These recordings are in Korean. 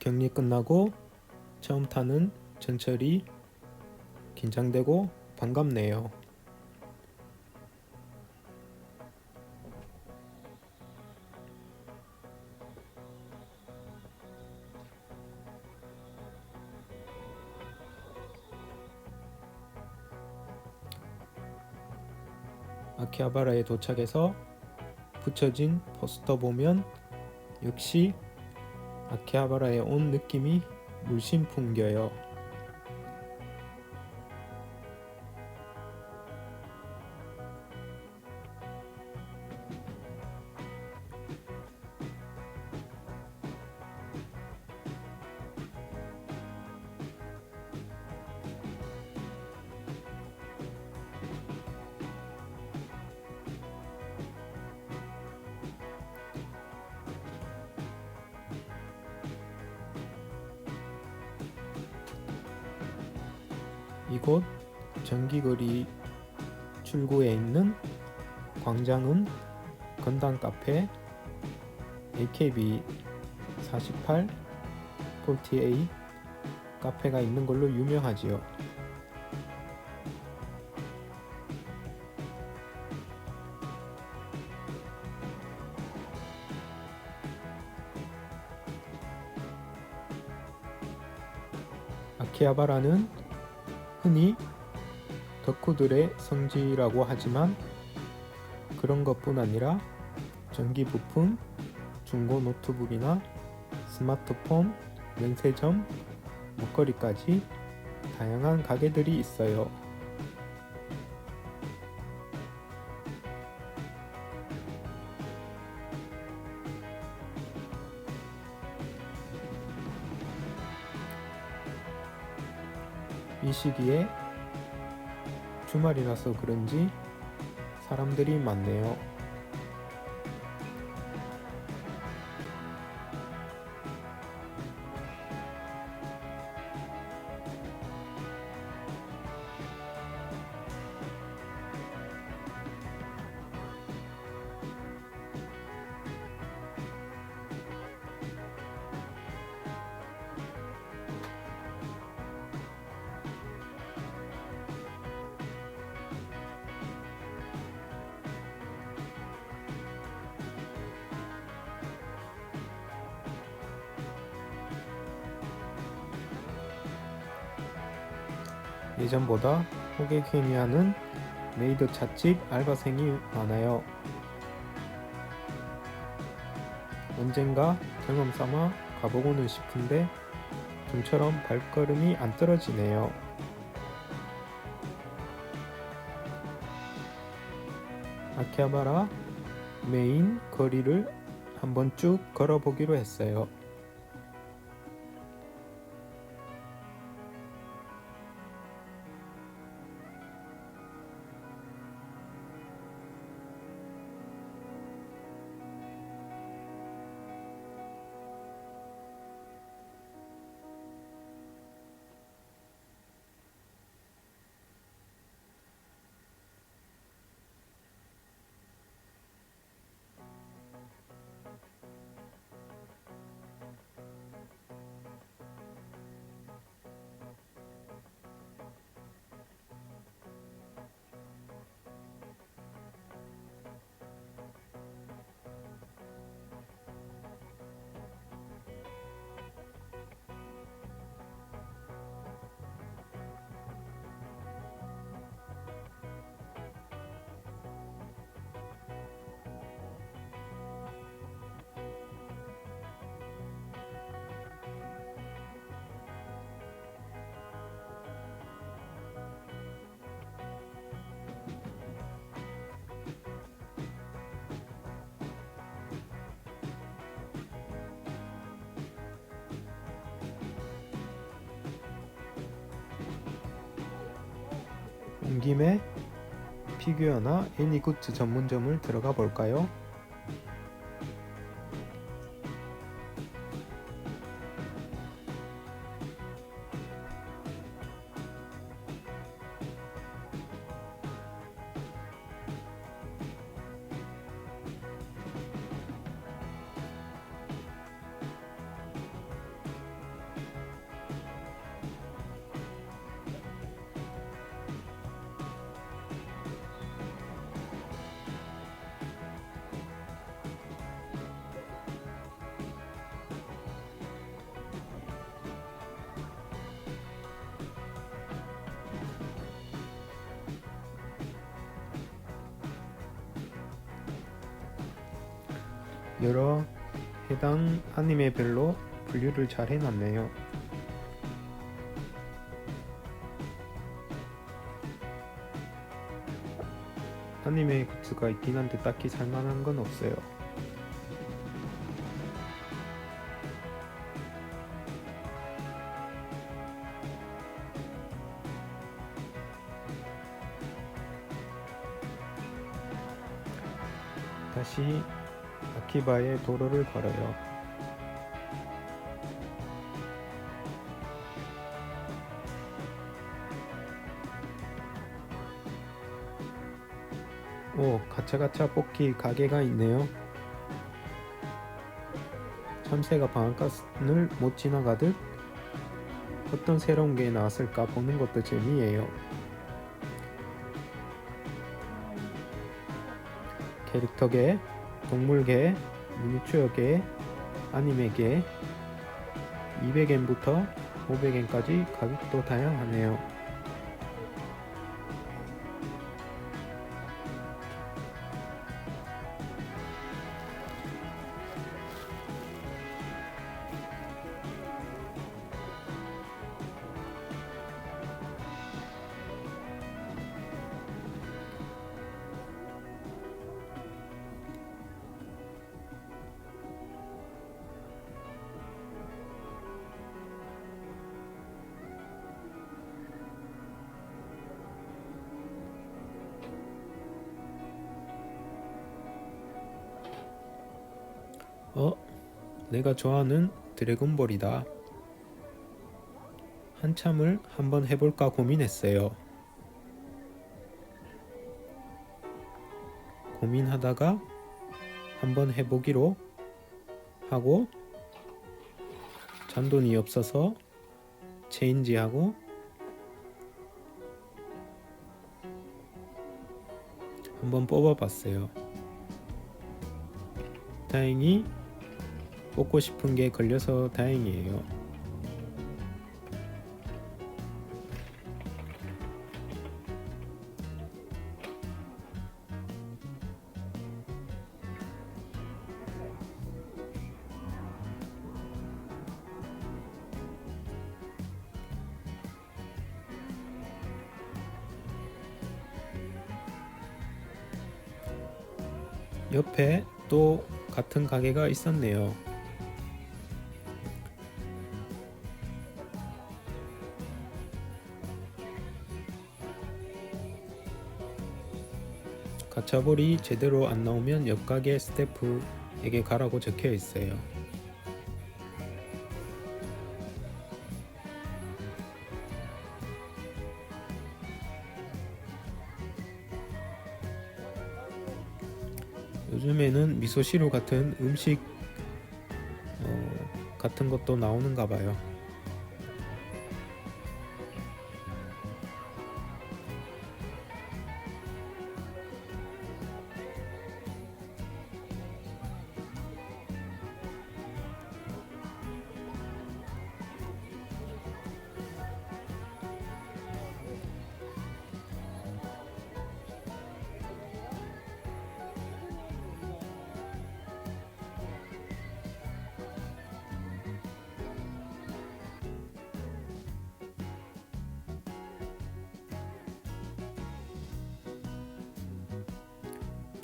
격리 끝나고 처음 타는 전철이 긴장되고 반갑네요. 아키하바라에 도착해서 붙여진 포스터 보면 역시 아키하바라에 온 느낌이 물씬 풍겨요. 이곳 전기거리 출구에 있는 광장은 건담 카페 AKB 48 48 카페가 있는 걸로 유명하지요. 아키하바라는 흔히 덕후들의 성지라고 하지만 그런 것뿐 아니라 전기 부품, 중고 노트북이나 스마트폰, 면세점, 먹거리까지 다양한 가게들이 있어요. 이 시기에 주말이라서 그런지 사람들이 많네요. 예전보다 호객 행위하는 메이드 찻집 알바생이 많아요. 언젠가 경험 삼아 가보고는 싶은데 좀처럼 발걸음이 안 떨어지네요. 아키하바라 메인 거리를 한번 쭉 걸어보기로 했어요. 온 김에 피규어나 애니 굿즈 전문점을 들어가 볼까요? 여러 해당 아니메별로 분류를 잘 해놨네요. 아니메 굿즈가 있긴 한데 딱히 살만한 건 없어요. 아키바의 도로를 걸어요. 오, 가차가차 뽑기 가게가 있네요. 참새가 방앗간을 못 지나가듯 어떤 새로운 게 나왔을까 보는 것도 재미예요. 캐릭터계, 동물계, 미니추어계, 아니메계 200엔부터 500엔까지 가격도 다양하네요. 내가 좋아하는 드래곤볼이다. 한참을 한번 해볼까 고민했어요. 고민하다가 한번 해보기로 하고 잔돈이 없어서 체인지하고 한번 뽑아봤어요. 다행히 뽑고 싶은 게 걸려서 다행이에요. 옆에 또 같은 가게가 있었네요. 가차볼이 제대로 안 나오면 옆 가게 스태프에게 가라고 적혀 있어요. 요즘에는 미소시루 같은 음식 어, 같은 것도 나오는가 봐요.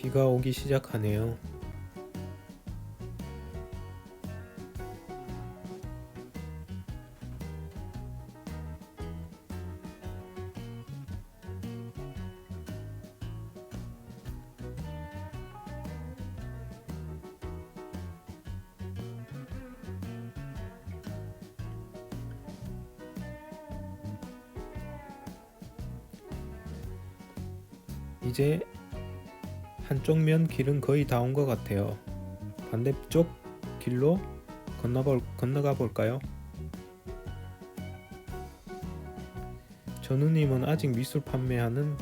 비가 오기 시작하네요. 이제 한쪽 면 길은 거의 다 온 것 같아요. 반대쪽 길로 건너볼, 건너가 볼까요? 전우님은 아직 미술 판매하는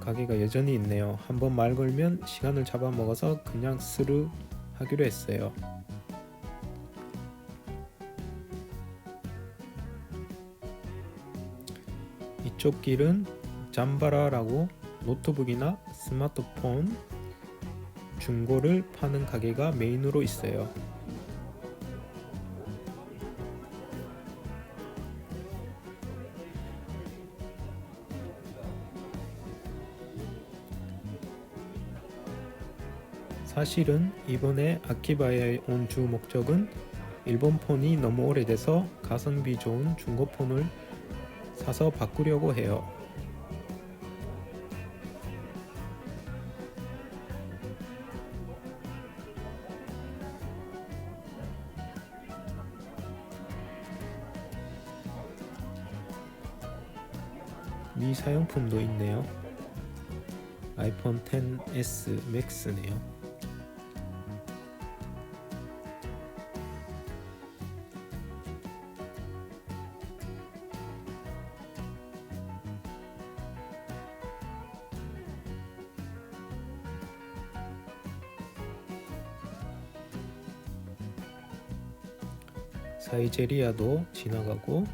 가게가 여전히 있네요. 한번 말 걸면 시간을 잡아먹어서 그냥 스르 하기로 했어요. 이쪽 길은 잠바라라고 노트북이나 스마트폰 중고를 파는 가게가 메인으로 있어요. 사실은 이번에 아키바야에 온 주 목적은 일본 폰이 너무 오래돼서 가성비 좋은 중고 폰을 사서 바꾸려고 해요. 사용품도 있네요. 아이폰 10s 맥스네요. 사이제리아도 지나가고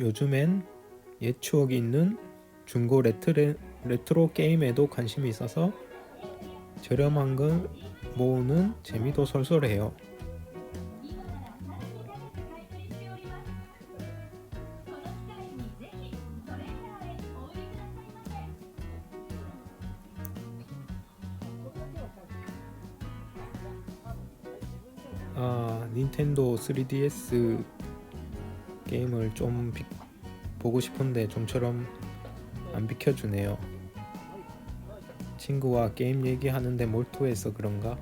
요즘엔 옛 추억이 있는 중고 레트레, 레트로 게임에도 관심이 있어서 저렴한 걸 모으는 재미도 솔솔해요. 아, 닌텐도 3DS 게임을 좀 비- 보고 싶은데 좀처럼 안 비켜주네요. 친구와 게임 얘기하는데 몰두해서 그런가?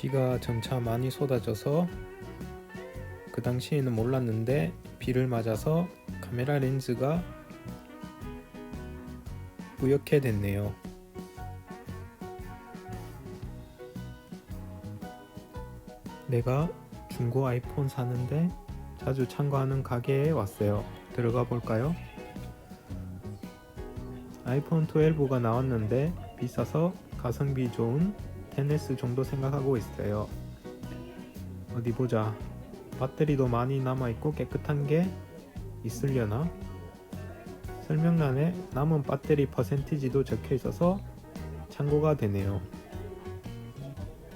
비가 점차 많이 쏟아져서 그 당시에는 몰랐는데 비를 맞아서 카메라 렌즈가 뿌옇게 됐네요. 내가 중고 아이폰 사는데 자주 참고하는 가게에 왔어요. 들어가 볼까요? 아이폰 12가 나왔는데 비싸서 가성비 좋은 10s 정도 생각하고 있어요. 어디 보자. 배터리도 많이 남아있고 깨끗한 게 있으려나? 설명란에 남은 배터리 퍼센티지도 적혀 있어서 참고가 되네요.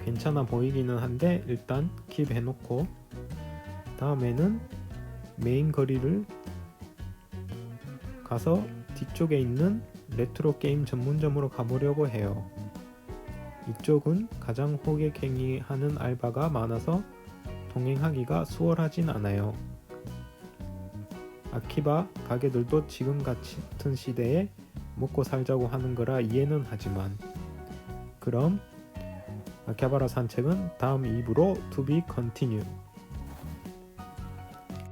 괜찮아 보이기는 한데 일단 킵 해놓고 다음에는 메인 거리를 가서 뒤쪽에 있는 레트로 게임 전문점으로 가보려고 해요. 이쪽은 가장 호객행위 하는 알바가 많아서 동행하기가 수월하진 않아요. 아키바 가게들도 지금 같은 시대에 먹고 살자고 하는 거라 이해는 하지만 그럼 아키바라 산책은 다음 2부로 to be continue